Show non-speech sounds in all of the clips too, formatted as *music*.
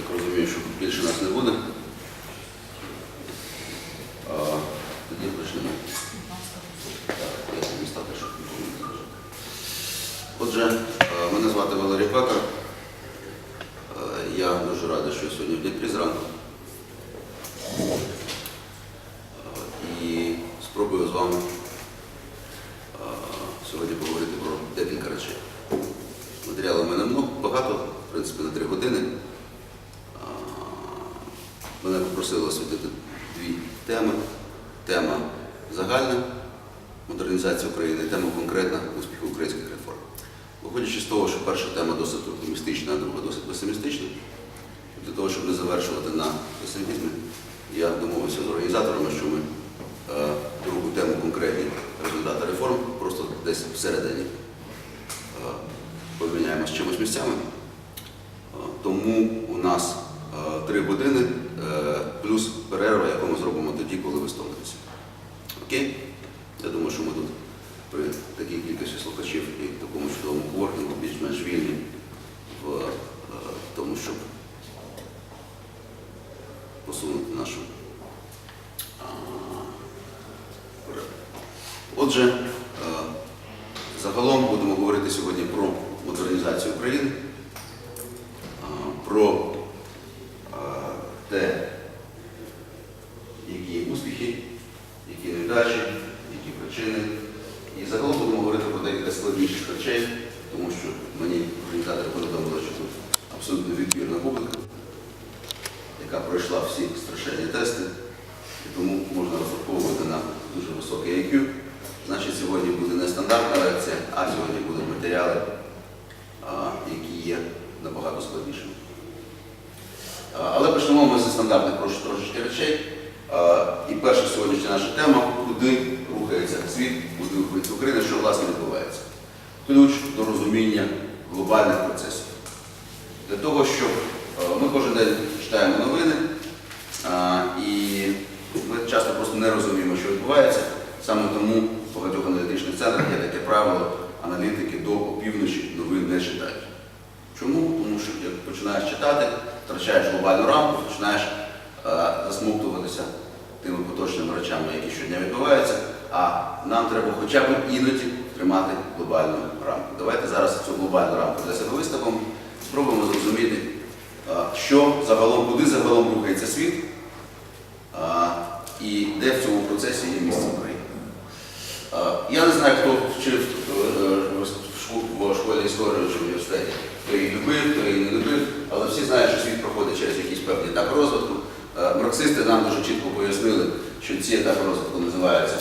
так розумію, що більше нас не буде. А, Тоді почнемо. Отже, мене звати Валерій Пекар. Я дуже радий, що сьогодні в Дніпрі зранку. І спробую з вами сьогодні поговорити про декілька речей. Матеріалу в мене багато, в принципі, на три години. Мене попросили освітити дві теми. Тема загальна модернізація України, тема конкретна успіху українських реформ. Виходячи з того, що перша тема досить оптимістична, а друга досить песимістична, для того, щоб не завершувати на песимізмі, я домовився з організаторами, що ми е, другу тему конкретні результати реформ просто десь всередині е, поміняємо з чимось місцями. Е, Тому у нас е, три години плюс перерва, яку ми зробимо тоді, коли ви стомитеся. Окей? Я думаю, що ми тут при такій кількості слухачів і такому чудовому коворкінгу більш-менш вільні в е, тому, щоб посунути нашу. вперед. Отже, е, загалом будемо говорити сьогодні про модернізацію України, а, про те, які є успіхи, які невдачі, які причини. І загалом будемо говорити про декілька складніших речей, тому що мені організатори повідомили, що тут абсолютно відбірна публіка, яка пройшла всі страшенні тести, і тому можна розраховувати на дуже високий IQ. Значить, сьогодні буде не стандартна лекція, а сьогодні будуть матеріали, а, які є набагато складнішими. А, Але почнемо ми зі стандартних трош- трошечки речей. І перша сьогоднішня наша тема куди рухається світ, куди рухається Україна, що власне відбувається. Ключ до розуміння глобальних процесів. Для того, щоб ми кожен день читаємо новини, і ми часто просто не розуміємо, що відбувається. Саме тому в багатьох аналітичних центрах є таке правило, аналітики до опівночі новин не читають. Чому? Тому що як починаєш читати, втрачаєш глобальну рамку, починаєш засмоктуватися тими поточними речами, які щодня відбуваються, а нам треба хоча б іноді тримати глобальну рамку. Давайте зараз цю глобальну рамку для себе виставимо, спробуємо зрозуміти, е, що загалом, куди загалом рухається світ, е, і де в цьому процесі є місце України. Е, Я не знаю, хто вчив е, в школі історії чи в університеті, хто її любив, хто її не любив, але всі знають, що світ проходить через якісь певні етапи розвитку. Е, Марксисти нам дуже чітко пояснили, що ці етапи розвитку називаються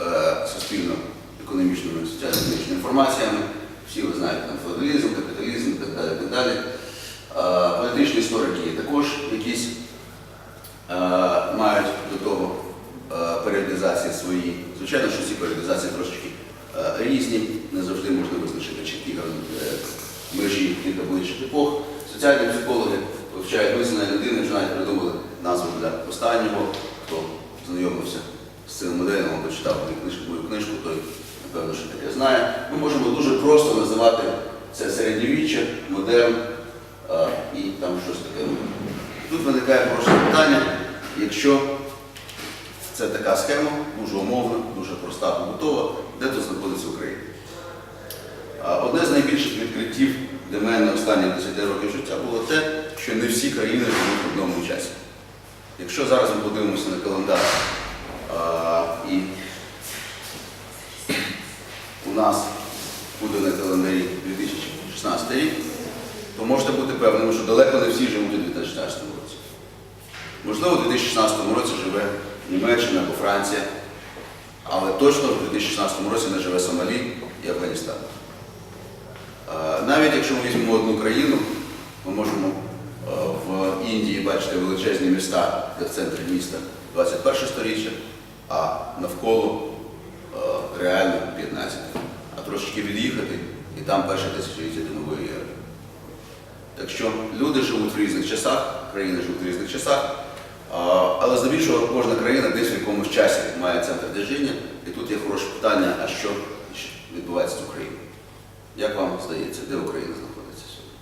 е, суспільно-економічними соціально-економічними інформаціями. Всі ви знаєте, там феодалізм, капіталізм і так далі. Так далі. Е, Політичні історики також якісь мають до того періодизації свої. Звичайно, що ці періодизації трошечки різні, не завжди можна визначити чіткі межі і табличних епох. Соціальні психологи вивчають мислення людини, вже навіть придумали назву для останнього, хто знайомився з цим моделем, або читав мою книжку, той напевно, що таке знає. Ми можемо дуже просто називати це середньовіччя, модерн е, і там щось таке. Тут виникає просто питання, якщо це така схема, дуже умовна, дуже проста, побутова, де тут знаходиться Україна. А Одне з найбільших відкриттів для мене останніх 10 років життя було те, що не всі країни живуть в одному часі. Якщо зараз ми подивимося на календар і у нас буде на календарі 2016 рік, то можете бути певними, що далеко не всі живуть у 2016 році. Можливо, у 2016 році живе Німеччина або Франція, але точно в 2016 році не живе Сомалі і Афганістан. Навіть якщо ми візьмемо одну країну, ми можемо в Індії бачити величезні міста, де в центрі міста 21 сторіччя, а навколо е, реально 15. А трошечки від'їхати, і там перше тисячоліття до нової ери. Так що люди живуть в різних часах, країни живуть в різних часах, але здебільшого кожна країна десь в якомусь часі має центр тяжіння. І тут є хороше питання, а що відбувається з Україною? Як вам здається, де Україна знаходиться сьогодні?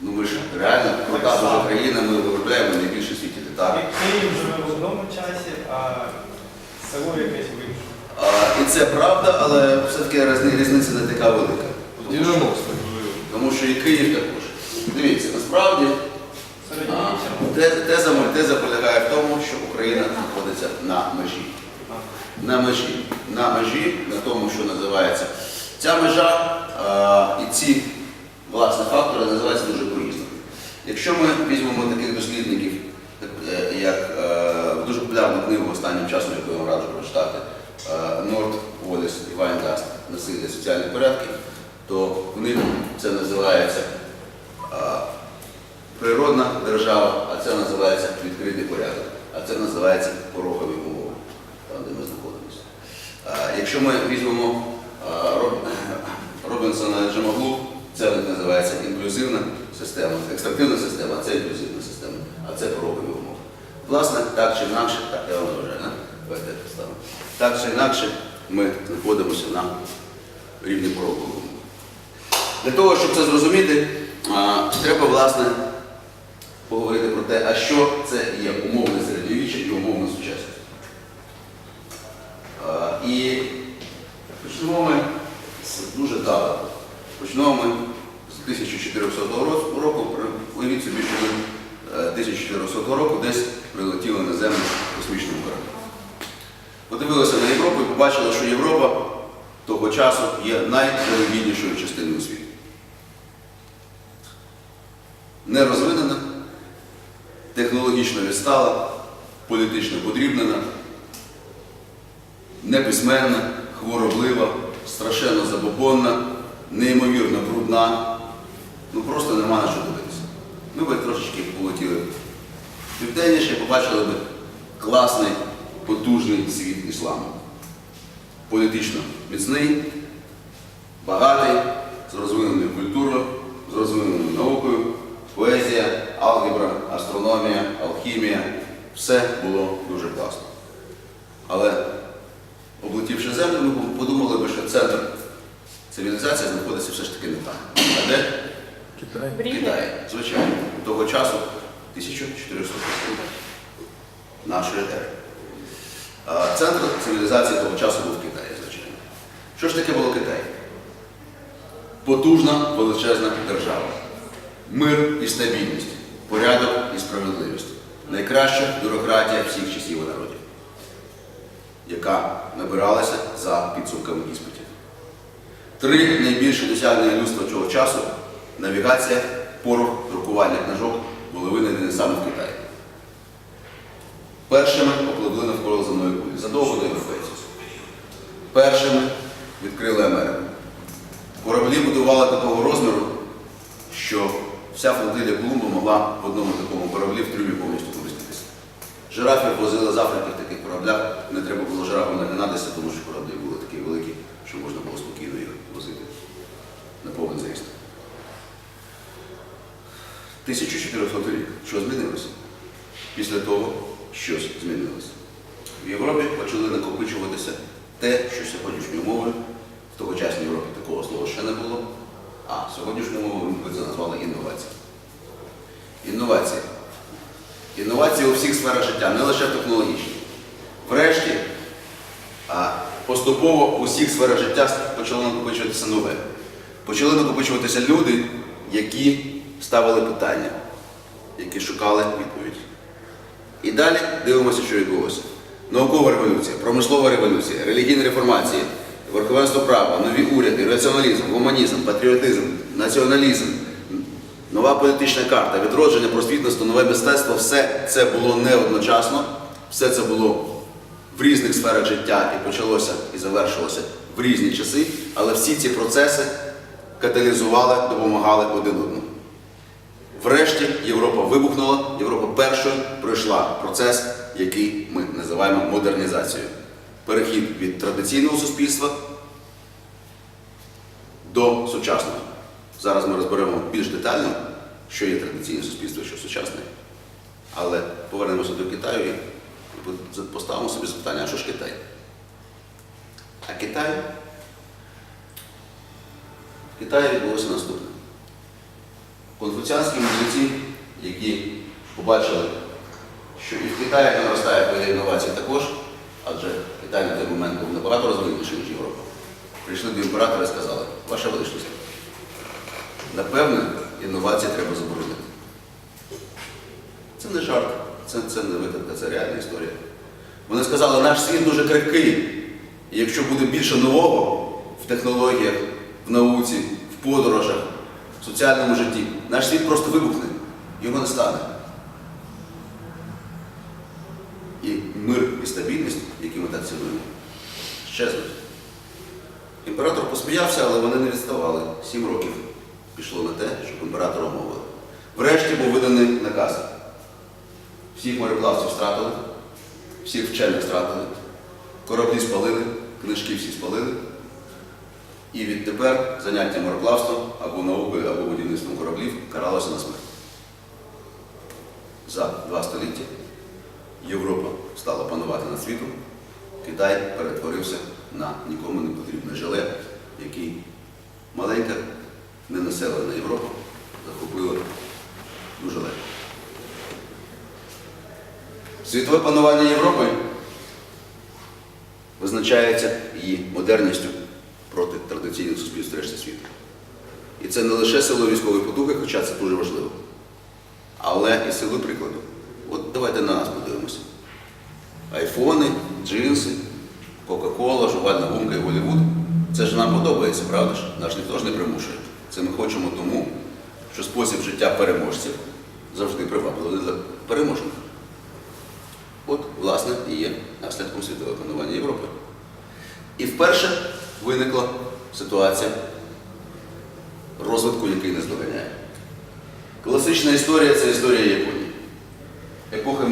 Ну ми ж реально крута дуже країна, ми виробляємо найбільше в світі літак. Київ живе в одному часі, а село якесь в іншому. А, і це правда, але все-таки різни- різниця не така велика. В 90-х. Тому що і Київ також. Дивіться, насправді а, те- теза Мальтеза полягає в тому, що Україна знаходиться на межі. На межі. На межі, на тому, що називається. Ця межа а, і ці власне фактори називаються дуже по-різному. Якщо ми візьмемо таких дослідників, е, як е, дуже популярну книгу останнім часом, яку я вам раджу прочитати, е, Норд Воліс і Вайнгаст насилля соціальних порядків, то в них це називається природна держава, а це називається відкритий порядок, а це називається порогові умови, там, де ми знаходимося. Якщо ми візьмемо *coughs* Робінсона Джамаглу, це називається інклюзивна система, екстрактивна система, а це інклюзивна система, а це порогові умови. Власне, так чи інакше, так я вам не? Давайте. Так чи інакше ми знаходимося на рівні порогових умов. Для того, щоб це зрозуміти, треба, власне, поговорити про те, а що це є умовне середньовіччя і умовна сучасність. І почнемо ми з дуже давно. Почнемо ми 1400 ро- року. Уявіть собі, що ми е, 1400 року десь прилетіли на землю космічним кораблем. Подивилися на Європу і побачили, що Європа того часу є найрелігійнішою частиною світу. Не розвинена, технологічно відстала, політично подрібнена, неписьменна, хвороблива, страшенно забобонна, неймовірно брудна. Ну просто нема на що дивитися. Ми би трошечки полетіли південніше, побачили би класний, потужний світ ісламу. Політично міцний, багатий, з розвиненою культурою, з розвиненою наукою, поезія, алгебра, астрономія, алхімія все було дуже класно. Але облетівши землю, ми подумали би, що центр цивілізації знаходиться все ж таки не там. А де? Китай. В Китаї, звичайно, того часу 1400 нашої ери. Центр цивілізації того часу був Китай, звичайно. Що ж таке було Китай? Потужна величезна держава. Мир і стабільність, порядок і справедливість. Найкраща бюрократія всіх часів і народів, яка набиралася за підсумками іспитів. Три найбільші досягнення людства цього часу навігація, порох, друкування книжок були винайдені саме в Китаї. Першими попливли навколо земної кулі, задовго до європейців. Першими відкрили Америку. Кораблі будували такого розміру, що вся флотилія Колумба могла в одному такому кораблі в трюмі повністю поміститися. Жирафів возили з Африки в таких кораблях, не треба було жирафам нагинатися, тому що кораблі були такі великі, що можна було спокійно їх возити на повний заїзд. 1400 рік. Що змінилося? Після того щось змінилося. В Європі почали накопичуватися те, що сьогоднішньою мовою, в тогочасній Європі такого слова ще не було, а сьогоднішньою мовою ми це назвали інновації. Інновації. Інновації у всіх сферах життя, не лише в технологічній. Врешті, поступово у всіх сферах життя почало накопичуватися нове. Почали накопичуватися люди, які ставили питання, які шукали відповідь. І далі дивимося, що відбулося. Наукова революція, промислова революція, релігійна реформація, верховенство права, нові уряди, раціоналізм, гуманізм, патріотизм, націоналізм, нова політична карта, відродження, просвітництво, нове мистецтво все це було не одночасно, все це було в різних сферах життя і почалося і завершилося в різні часи, але всі ці процеси каталізували, допомагали один одному. Врешті Європа вибухнула, Європа першою пройшла процес, який ми називаємо модернізацією. Перехід від традиційного суспільства до сучасного. Зараз ми розберемо більш детально, що є традиційне суспільство, що сучасне. Але повернемося до Китаю і поставимо собі запитання, а що ж Китай? А Китай? В Китаї відбулося наступне. Конфуціанські мудреці, які побачили, що і в Китаї наростає хвиля інновацій також, адже Китай на той момент був набагато розвинутіший, ніж Європа. Прийшли до імператора і сказали, ваша величність, напевне, інновації треба заборонити. Це не жарт, це, це не витадка, це реальна історія. Вони сказали, наш світ дуже крихкий, і якщо буде більше нового в технологіях, в науці, в подорожах, в соціальному житті, наш світ просто вибухне, його не стане. І мир і стабільність, які ми так цінуємо, щезнуть. Імператор посміявся, але вони не відставали. Сім років пішло на те, щоб імператора мовили. Врешті був виданий наказ. Всіх мореплавців стратили, всіх вчених стратили, кораблі спалили, книжки всі спалили. І відтепер заняття мореплавством або наукою, або будівництвом кораблів каралося на смерть. За два століття Європа стала панувати над світом, Китай перетворився на нікому не потрібне желе, який маленька, ненаселена Європа захопила дуже легко. Світове панування Європи визначається її модерністю проти традиційних суспільств решти світу. І це не лише сило військової потуги, хоча це дуже важливо, але і сили прикладу. От давайте на нас подивимося. Айфони, джинси, Кока-Кола, жувальна гумка і Голлівуд. Це ж нам подобається, правда ж? Наш ніхто ж не примушує. Це ми хочемо тому, що спосіб життя переможців завжди привабливий для переможних. От, власне, і є наслідком світового панування Європи. І вперше виникла ситуація розвитку, який не здоганяє. Класична історія це історія Японії. Епохи